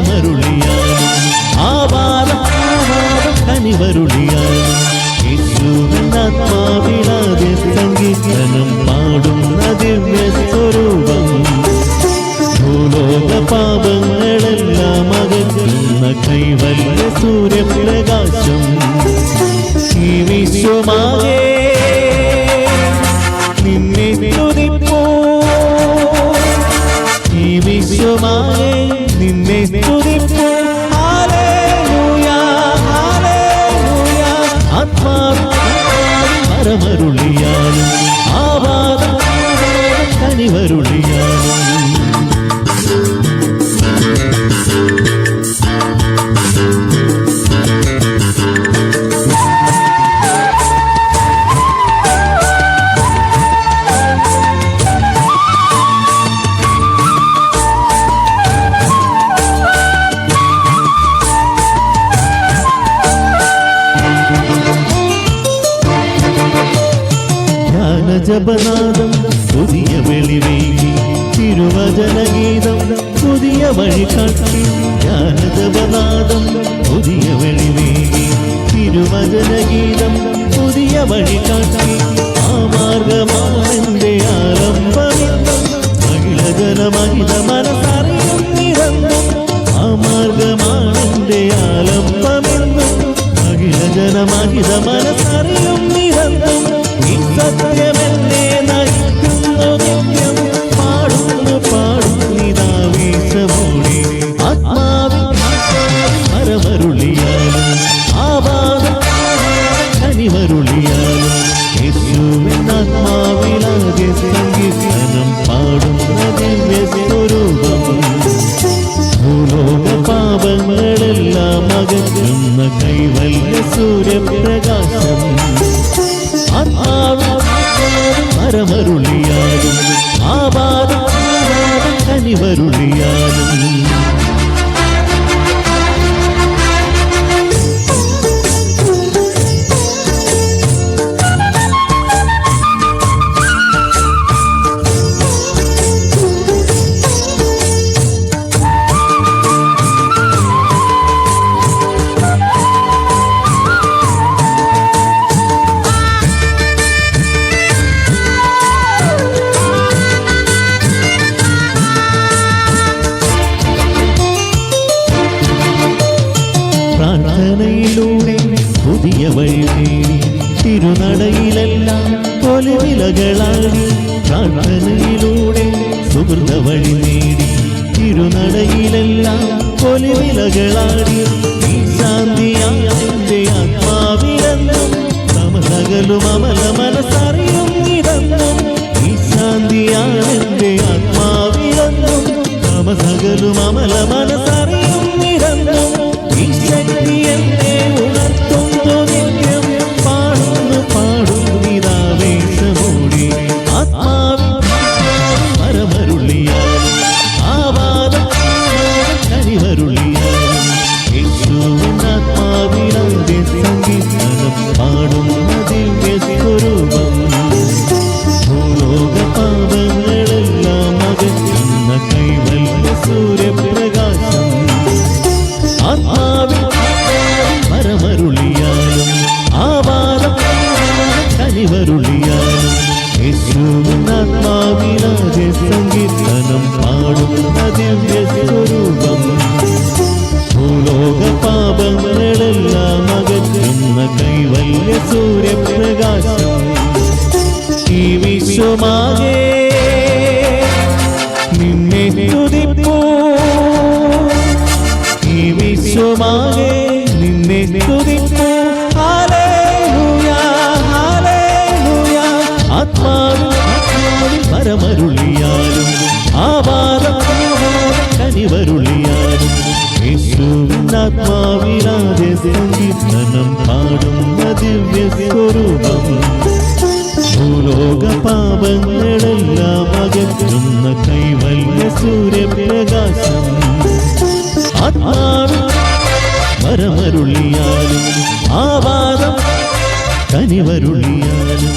വരമരുളിയാലും ആവാദം ആവാദം കനിവരുളിയാലും യേശുവിൻ ആത്മാവിനാതെ സംഗീതനം പാടുന്ന ദിവ്യ സ്വരൂപം ഭൂലോക പാപങ്ങളെല്ലാം അകറ്റുന്ന കൈവല്യ സൂര്യപ്രകാശം. ഈ വിശ്വമാകെ ആത്മാവിൽ മരമരുളിയാലും ആവാദം ധ്യാനജപനാദം പുതിയ വെളിവേകി തിരുവചനഗീതം പുതിയ വഴി കാട്ടി ധ്യാനജപനാദം പുതിയ വെളിവേകി തിരുവചനഗീതം പുതിയ വഴി കാട്ടി ആ മാർഗമാണെന്റെ ആരംഭമെന്നും മഹിള മനസ്സറിയും നിരന്തം ആ മാർഗമാണെന്റെ ആലംബമെന്നും മഹിള മനസ്സറിയും നിരന്തം ഈ മരമരുളിയാലും ആവാദം കനിവരുളിയാലും പുതിയ വഴി തേടി തിരുനടയിലെല്ലാം പൊലിവിലകളാടി പ്രാർത്ഥനയിലൂടെ സുഹൃത വഴി നേടി. തിരുനടയിലെല്ലാം പൊലിവിലകളാടി ഈ ശാന്തിയാന്റെ ആത്മാവിലെന്നും സമസകലും അമല മനസ്സറിയും ഇതെന്നും ഈ ശാന്തിയാന്റെ ആത്മാവിലെന്നും സമസകലും അമല മനസ്സറിയും സൂര്യപ്രകാശം ആത്മാവിൽ മരമരുളിയാലും ആവാദം കനിവരുളിയാലും യേശുവിനാത്മാവിലാതെ സംഗീതനം പാടുന്ന ദിവ്യ സ്വരൂപം ഭൂലോക പാപങ്ങളെല്ലാം അകറ്റുന്ന കൈവല്യ സൂര്യപ്രകാശം ഈ വിശ്വമാകെ വിശ്വമാകെ നിന്നെ ഹല്ലേലൂയ. ആത്മാവിൽ പരമരുളിയാലും ആവാദം കനിവരുളിയാലും. യേശുവിനാത്മാവിലാതെ സംഗീതനം പാടുന്ന ദിവ്യ സ്വരൂപം. ഭൂലോക പാപങ്ങളെല്ലാം അകറ്റുന്ന കൈവല്യ സൂര്യപ്രകാശം. ആത്മാവിൽ പരമരുളിയാലും ആവാദം കനിവരുളിയാലും